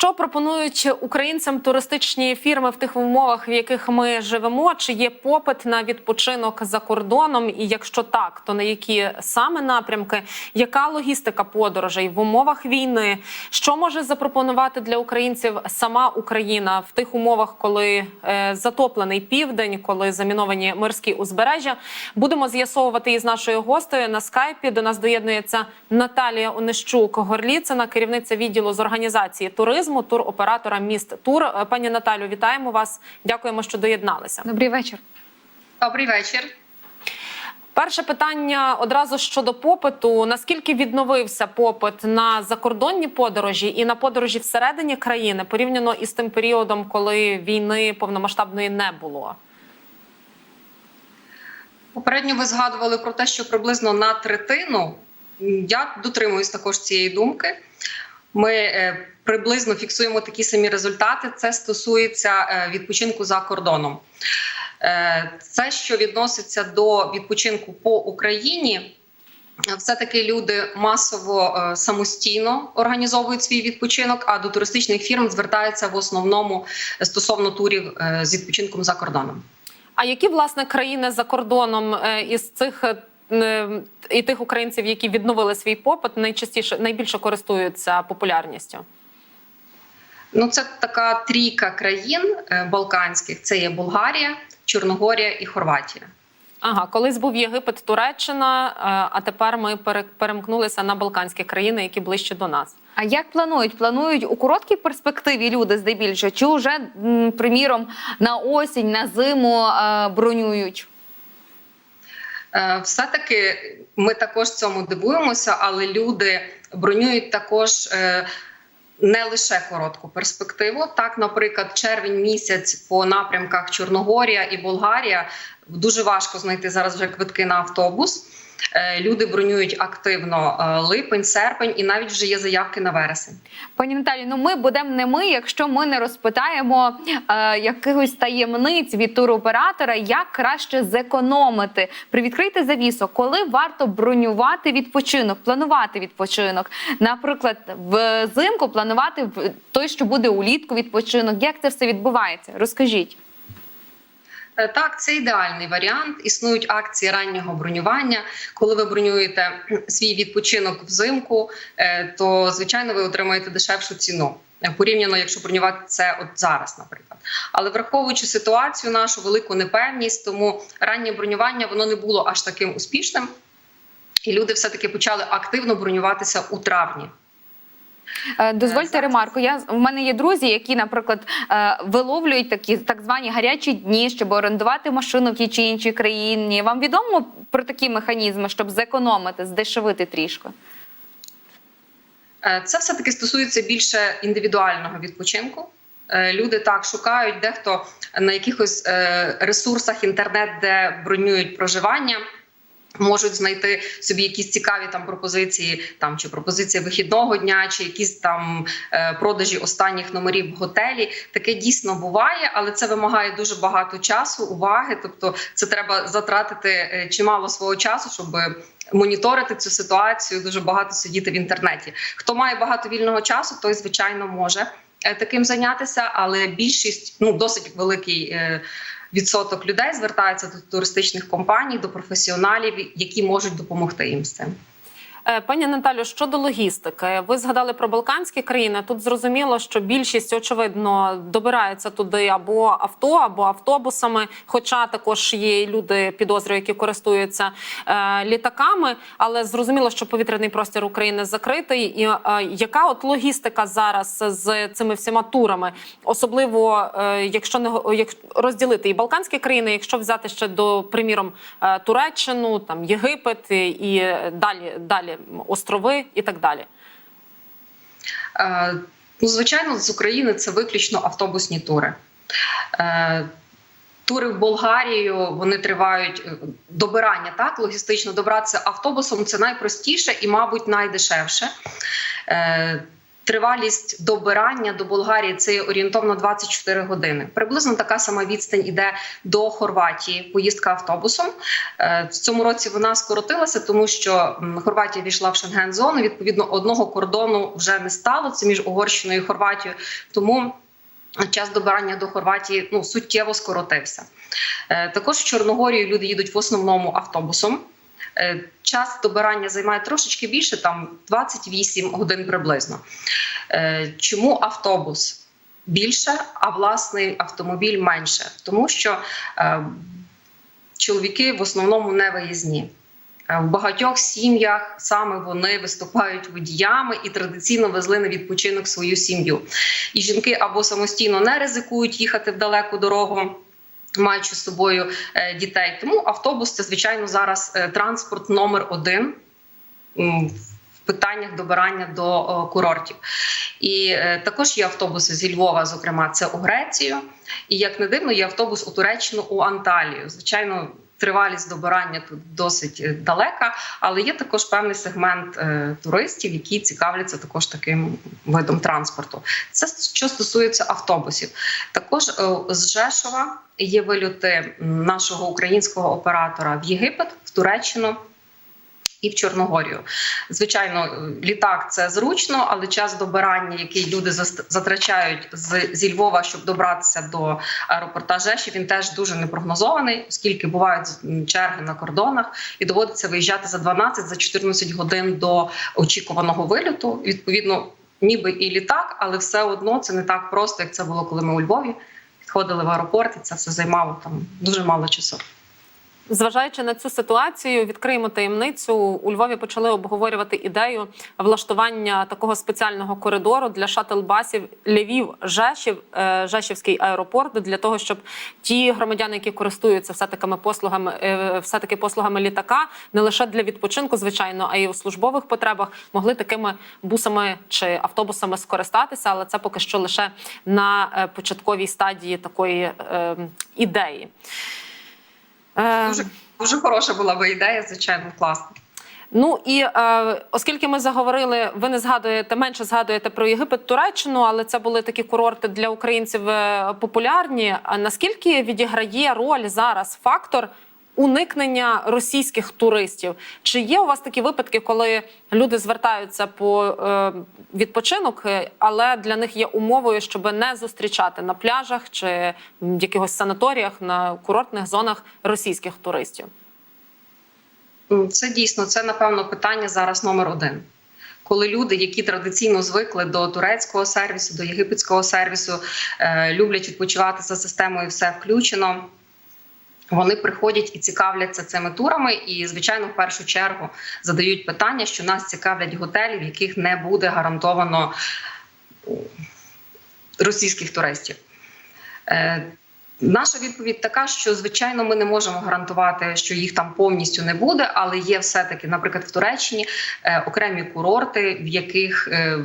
Що пропонують українцям туристичні фірми в тих умовах, в яких ми живемо? Чи є попит на відпочинок за кордоном? І якщо так, то на які саме напрямки? Яка логістика подорожей в умовах війни? Що може запропонувати для українців сама Україна в тих умовах, коли е, затоплений південь, коли заміновані морські узбережжя? Будемо з'ясовувати із нашою гостею на скайпі. До нас доєднується Наталія Онищук Горліцина, керівниця відділу з організації туризму, туроператора міст Тур. Е, Пані Наталю, вітаємо вас. Дякуємо, що доєдналися. Добрий вечір. Добрий вечір. Перше питання одразу щодо попиту. Наскільки відновився попит на закордонні подорожі і на подорожі всередині країни порівняно із тим періодом, коли війни повномасштабної не було? Попередньо ви згадували про те, що приблизно на третину. Я дотримуюсь також цієї думки. Ми е, приблизно фіксуємо такі самі результати. Це стосується е, відпочинку за кордоном. Е, Це, що відноситься до відпочинку по Україні, все таки люди масово е, самостійно організовують свій відпочинок, а до туристичних фірм звертаються в основному стосовно турів з відпочинком за кордоном. А які власне країни за кордоном із цих і тих українців, які відновили свій попит, найчастіше найбільше користуються популярністю? Ну, це така трійка країн е, балканських: це є Болгарія, Чорногорія і Хорватія. Ага, колись був Єгипет, Туреччина, е, а тепер ми перемкнулися на балканські країни, які ближче до нас. А як планують? Планують у короткій перспективі люди здебільшого, чи вже приміром на осінь, на зиму е, бронюють? Е, Все-таки ми також цьому дивуємося, але люди бронюють також. Не лише коротку перспективу, так, наприклад, червень місяць по напрямках Чорногорія і Болгарія дуже важко знайти зараз вже квитки на автобус. Е, Люди бронюють активно е, липень, серпень, і навіть вже є заявки на вересень. Пані Наталі, ну ми будемо не ми, якщо ми не розпитаємо е, якихось таємниць від туроператора, як краще зекономити. Привідкрийте завісу, коли варто бронювати відпочинок, планувати відпочинок. Наприклад, взимку планувати той, що буде улітку відпочинок. Як це все відбувається? Розкажіть. Е, Так, це ідеальний варіант. Існують акції раннього бронювання. Коли ви бронюєте свій відпочинок взимку, е, то звичайно ви отримаєте дешевшу ціну. е, Порівняно, якщо бронювати це от зараз, наприклад. Але враховуючи ситуацію, нашу велику непевність, тому раннє бронювання воно не було аж таким успішним, і люди все таки почали активно бронюватися у травні. Е, Дозвольте зараз- ремарку. Я в мене є друзі, які, наприклад, е, виловлюють такі так звані гарячі дні, щоб орендувати машину в тій чи іншій країні. Вам відомо про такі механізми, щоб зекономити, здешевити трішки? Е, Це все таки стосується більше індивідуального відпочинку. Люди так шукають дехто на якихось ресурсах інтернет, де бронюють проживання. Можуть знайти собі якісь цікаві там пропозиції, там чи пропозиції вихідного дня, чи якісь там е, продажі останніх номерів в готелі. Таке дійсно буває, але це вимагає дуже багато часу, уваги. Тобто, це треба затратити е, чимало свого часу, щоб моніторити цю ситуацію, дуже багато сидіти в інтернеті. Хто має багато вільного часу, той звичайно може е, таким зайнятися, але більшість ну досить великий. Відсоток людей звертається до туристичних компаній, до професіоналів, які можуть допомогти їм з цим. Е, Пані Наталю, щодо логістики, ви згадали про Балканські країни. Тут зрозуміло, що більшість очевидно добирається туди або авто, або автобусами. Хоча також є люди підозрюю, які користуються е, літаками. Але зрозуміло, що повітряний простір України закритий. І е, яка от логістика зараз з цими всіма турами, особливо якщо не як розділити і Балканські країни, якщо взяти ще до приміром Туреччину, там Єгипет і, і далі далі острови і так далі. Е, Ну, звичайно, з України це виключно автобусні тури. Е, Тури в Болгарію вони тривають е, добирання, так логістично добратися автобусом. Це найпростіше і, мабуть, найдешевше. Тривалість добирання до Болгарії це орієнтовно 24 години. Приблизно така сама відстань іде до Хорватії. Поїздка автобусом Е, в цьому році вона скоротилася, тому що Хорватія війшла в Шенген-зону. Відповідно, одного кордону вже не стало. Це між Угорщиною і Хорватією. Тому час добирання до Хорватії ну суттєво скоротився. Е, Також в Чорногорію люди їдуть в основному автобусом. Е, Час добирання займає трошечки більше, там 28 годин приблизно. Е, Чому автобус більше, а власний автомобіль менше? Тому що е, чоловіки в основному не виїзні. В багатьох сім'ях саме вони виступають водіями і традиційно везли на відпочинок свою сім'ю. І жінки або самостійно не ризикують їхати в далеку дорогу. Маючи з собою е, дітей, тому автобус це звичайно зараз е, транспорт номер один питаннях добирання до о, курортів. І е, також є автобуси зі Львова, зокрема, це у Грецію. І як не дивно, є автобус у Туреччину у Анталію. Звичайно, тривалість добирання тут досить е, далека, але є також певний сегмент е, туристів, які цікавляться також таким видом транспорту. Це що стосується автобусів. Також е, з Жешова є вильоти нашого українського оператора в Єгипет, в Туреччину. І в Чорногорію, звичайно, літак це зручно, але час добирання, який люди затрачають з зі Львова, щоб добратися до аеропорта Жеші, він теж дуже непрогнозований, оскільки бувають черги на кордонах, і доводиться виїжджати за 12 за 14 годин до очікуваного вильоту. Відповідно, ніби і літак, але все одно це не так просто, як це було, коли ми у Львові підходили в аеропорт, і це все займало там дуже мало часу. Зважаючи на цю ситуацію, відкриємо таємницю. У Львові почали обговорювати ідею влаштування такого спеціального коридору для шатл-басів Львів Жешів, е, Жешівський аеропорт, для того, щоб ті громадяни, які користуються все такими послугами, е, все таки послугами літака, не лише для відпочинку, звичайно, а й у службових потребах, могли такими бусами чи автобусами скористатися. Але це поки що лише на е, початковій стадії такої е, ідеї. Е, Дуже дуже хороша була би ідея, звичайно, класно. Ну і е, оскільки ми заговорили, ви не згадуєте менше згадуєте про Єгипет, Туреччину, але це були такі курорти для українців е, популярні. А наскільки відіграє роль зараз фактор уникнення російських туристів? Чи є у вас такі випадки, коли люди звертаються по е, відпочинок, але для них є умовою, щоб не зустрічати на пляжах чи в якихось санаторіях на курортних зонах російських туристів? Це дійсно це напевно питання зараз номер один. Коли люди, які традиційно звикли до турецького сервісу, до єгипетського сервісу, е, люблять відпочивати за системою, все включено. Вони приходять і цікавляться цими турами, і звичайно, в першу чергу задають питання, що нас цікавлять готелі, в яких не буде гарантовано російських туристів. Е, Наша відповідь така, що звичайно ми не можемо гарантувати, що їх там повністю не буде, але є все-таки, наприклад, в Туреччині е, окремі курорти, в яких, е,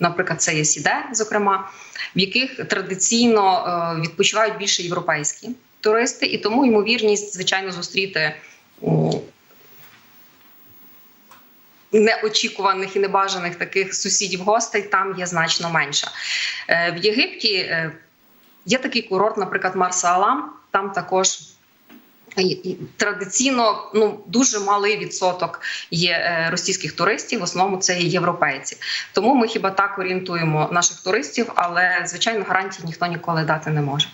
наприклад, це є Сіде, зокрема, в яких традиційно е, відпочивають більше європейські туристи, і тому ймовірність, звичайно, зустріти. Неочікуваних і небажаних таких сусідів гостей там є значно менша. Е, В Єгипті е, Є такий курорт, наприклад, Марса-Алам. Там також традиційно ну дуже малий відсоток є е, російських туристів. В основному це є європейці. Тому ми хіба так орієнтуємо наших туристів, але звичайно гарантій ніхто ніколи дати не може.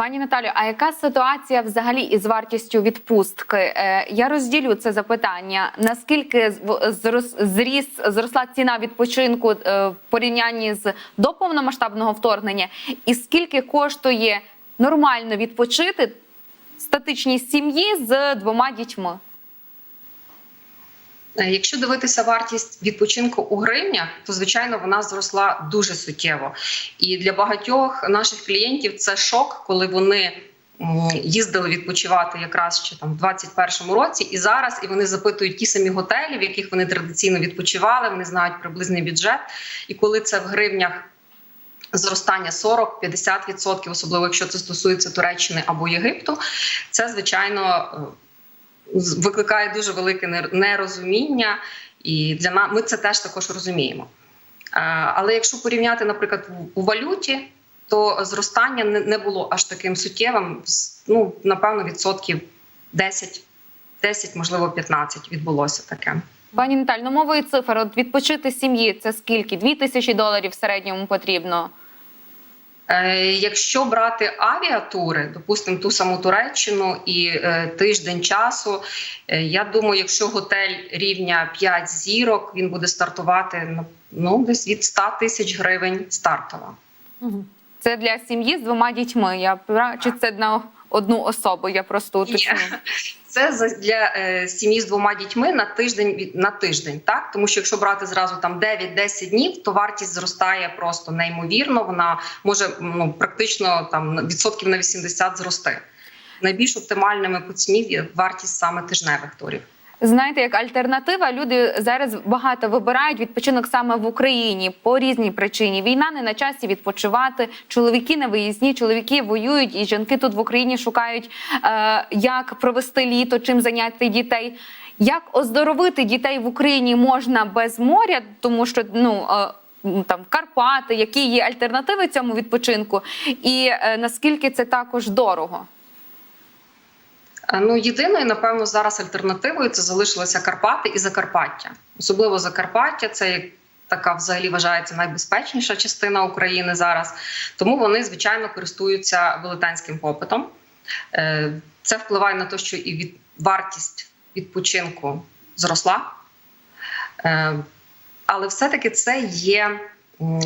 Пані Наталю, а яка ситуація взагалі із вартістю відпустки? Е, я розділю це запитання. Наскільки зріс зросла ціна відпочинку е, в порівнянні з до повномасштабного вторгнення, і скільки коштує нормально відпочити статичній сім'ї з двома дітьми? Е, Якщо дивитися вартість відпочинку у гривнях, то звичайно вона зросла дуже суттєво. І для багатьох наших клієнтів це шок, коли вони їздили відпочивати якраз ще там в 21-му році, і зараз і вони запитують ті самі готелі, в яких вони традиційно відпочивали. Вони знають приблизний бюджет. І коли це в гривнях. Зростання 40-50%, особливо якщо це стосується Туреччини або Єгипту, це звичайно е, викликає дуже велике нер- нерозуміння, і для нас ми це теж також розуміємо. Але якщо порівняти, наприклад, у- валюті, то зростання не, було аж таким суттєвим. Ну, напевно, відсотків 10, 10, можливо, 15 відбулося таке. Пані Наталь, ну мовою цифр, от відпочити сім'ї це скільки? Дві тисячі доларів в середньому потрібно. Е, Якщо брати авіатури, допустимо, ту саму Туреччину і е, тиждень часу, е, я думаю, якщо готель рівня 5 зірок, він буде стартувати ну, ну десь від 100 тисяч гривень стартова. Це для сім'ї з двома дітьми. Я чи це на одну особу? Я просто уточню. Це для е, сім'ї з двома дітьми на тиждень на тиждень, так тому що якщо брати зразу там 9-10 днів, то вартість зростає просто неймовірно. Вона може ну практично там відсотків на 80 зрости. Найбільш оптимальними по ціні є вартість саме тижневих турів. Знаєте, як альтернатива, люди зараз багато вибирають відпочинок саме в Україні по різній причині. Війна не на часі відпочивати. Чоловіки на виїзні, чоловіки воюють, і жінки тут в Україні шукають, е, як провести літо, чим зайняти дітей. Як оздоровити дітей в Україні можна без моря, тому що ну. е, Там Карпати, які є альтернативи цьому відпочинку, і е, наскільки це також дорого? Е, Ну, єдиною, напевно, зараз альтернативою це залишилися Карпати і Закарпаття. Особливо Закарпаття, це така взагалі вважається найбезпечніша частина України зараз. Тому вони, звичайно, користуються велетенським попитом. Е, Це впливає на те, що і від вартість відпочинку зросла. Е, Але все-таки це є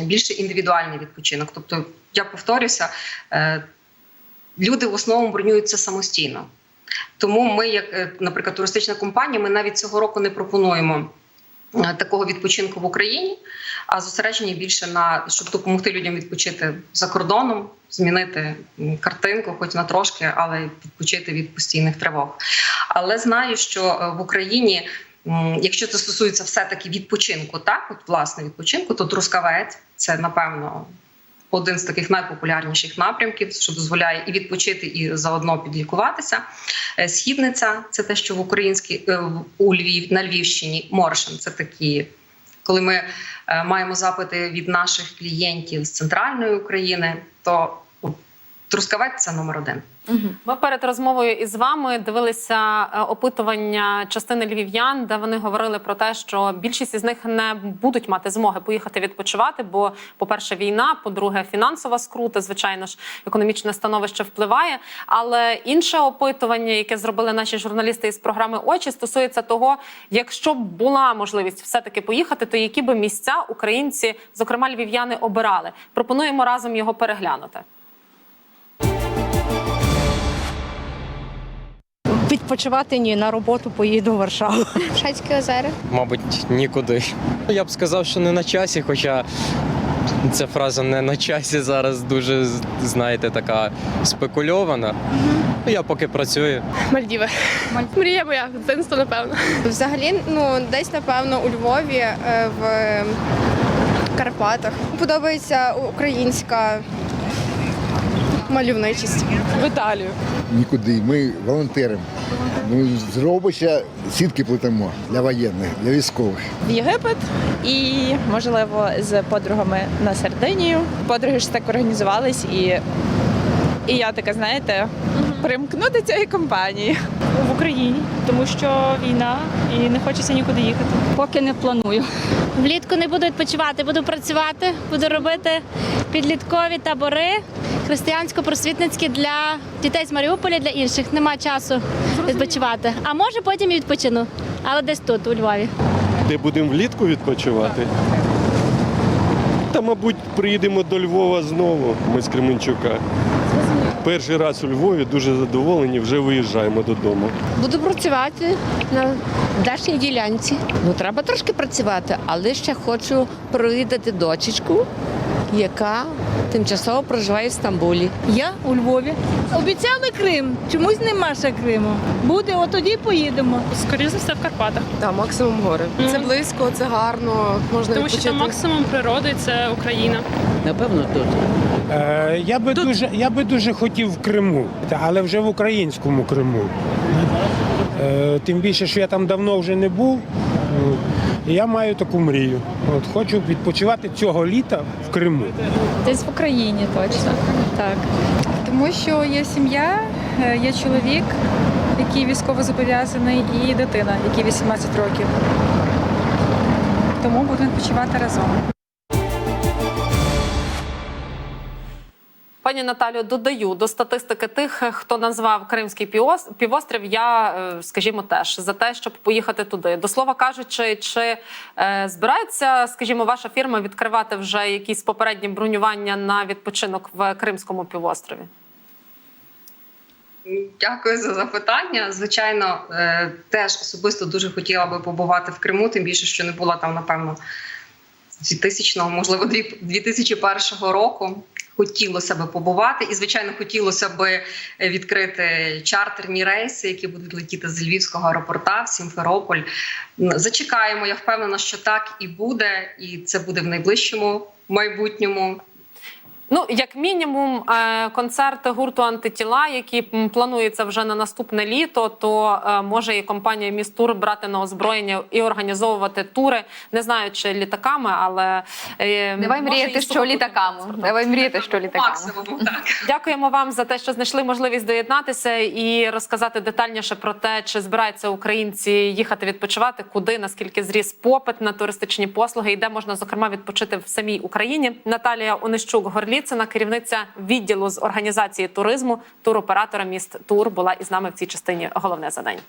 більше індивідуальний відпочинок. Тобто, я повторюся, люди в основному бронюються самостійно. Тому ми, як, е, наприклад, туристична компанія, ми навіть цього року не пропонуємо е, такого відпочинку в Україні, а зосереджені більше на щоб допомогти людям відпочити за кордоном, змінити картинку, хоч на трошки, але відпочити від постійних тривог. Але знаю, що е, в Україні, якщо це стосується все-таки відпочинку, так от власне відпочинку, то Трускавець це напевно один з таких найпопулярніших напрямків, що дозволяє і відпочити, і заодно підлікуватися. Е, Східниця це те, що в українській е, у Львів на Львівщині. Моршин це такі. Коли ми е, маємо запити від наших клієнтів з центральної України, то Трускавець це номер один. Ми перед розмовою із вами дивилися е, опитування частини львів'ян, де вони говорили про те, що більшість із них не будуть мати змоги поїхати відпочивати. Бо, по-перше, війна, по-друге, фінансова скрута, звичайно ж, економічне становище впливає. Але інше опитування, яке зробили наші журналісти із програми Очі, стосується того, якщо б була можливість все-таки поїхати, то які би місця українці, зокрема львів'яни, обирали. Пропонуємо разом його переглянути. Відпочивати ні, на роботу поїду в Варшаву. Шацькі озера. Мабуть, нікуди. Я б сказав, що не на часі, хоча ця фраза не на часі зараз дуже, знаєте, така спекульована. Ну, Я поки працюю. Мальдіви. Мрія моя, дитинство, напевно. Взагалі, ну десь напевно у Львові, е, в Карпатах. Подобається українська мальовничість. в Італію. Нікуди. Ми волонтеримо. Ну, зробиться сітки плетемо для воєнних, для військових. В Єгипет і, можливо, з подругами на Сардинію. Подруги ж так організувались і, і я така, знаєте, примкну до цієї компанії. в Україні, тому що війна і не хочеться нікуди їхати. Поки не планую. Влітку не буду відпочивати, буду працювати, буду робити підліткові табори християнсько-просвітницькі для дітей з Маріуполя, для інших. Нема часу відпочивати. А може потім і відпочину, але десь тут, у Львові. де будемо влітку відпочивати. Та, мабуть, приїдемо до Львова знову. Ми з Кременчука. Перший раз у Львові дуже задоволені, вже виїжджаємо додому. Буду працювати на дачній ділянці. Ну, треба трошки працювати, але ще хочу провідати дочечку, яка тимчасово проживає в Стамбулі. Я у Львові. Обіцяли Крим. Чомусь нема ще Криму. Буде, от тоді поїдемо. Скоріше за все в Карпатах. Так, максимум гори. Це близько, це гарно, можна Тому що там максимум природи це Україна. Напевно, тут. Е, я би дуже, я би дуже хотів в Криму, але вже в українському Криму. Е, тим більше, що я там давно вже не був. Я маю таку мрію. От хочу відпочивати цього літа в Криму. Десь в Україні точно. Так. Тому що є сім'я, е, є чоловік, який військово зобов'язаний, і дитина, якій 18 років. Тому будемо відпочивати разом. Пані Наталю, додаю до статистики тих, хто назвав Кримський півос- півострів. Я, е, скажімо, теж за те, щоб поїхати туди. До слова кажучи, чи е, збирається, скажімо, ваша фірма відкривати вже якісь попередні бронювання на відпочинок в Кримському півострові? Дякую за запитання. Звичайно, е, теж особисто дуже хотіла би побувати в Криму, тим більше, що не була там, напевно, з 2000, можливо, дві- 2001 року. Хотілося би побувати, і звичайно, хотілося би відкрити чартерні рейси, які будуть летіти з Львівського аеропорта в Сімферополь. Зачекаємо. Я впевнена, що так і буде, і це буде в найближчому майбутньому. Ну, як мінімум, е, концерти гурту антитіла, які м, плануються вже на наступне літо, то е, може і компанія Містур брати на озброєння і організовувати тури. Не знаю, чи літаками, але е, Давай мріяти, що літаками. Давай мріяти, що літаками. Максимум так. Дякуємо вам за те, що знайшли можливість доєднатися і розказати детальніше про те, чи збираються українці їхати відпочивати, куди наскільки зріс попит на туристичні послуги, і де можна зокрема відпочити в самій Україні. Наталія Онищук Горліцина, керівниця відділу з організації туризму, туроператора міст Тур, була із нами в цій частині. Головне за день.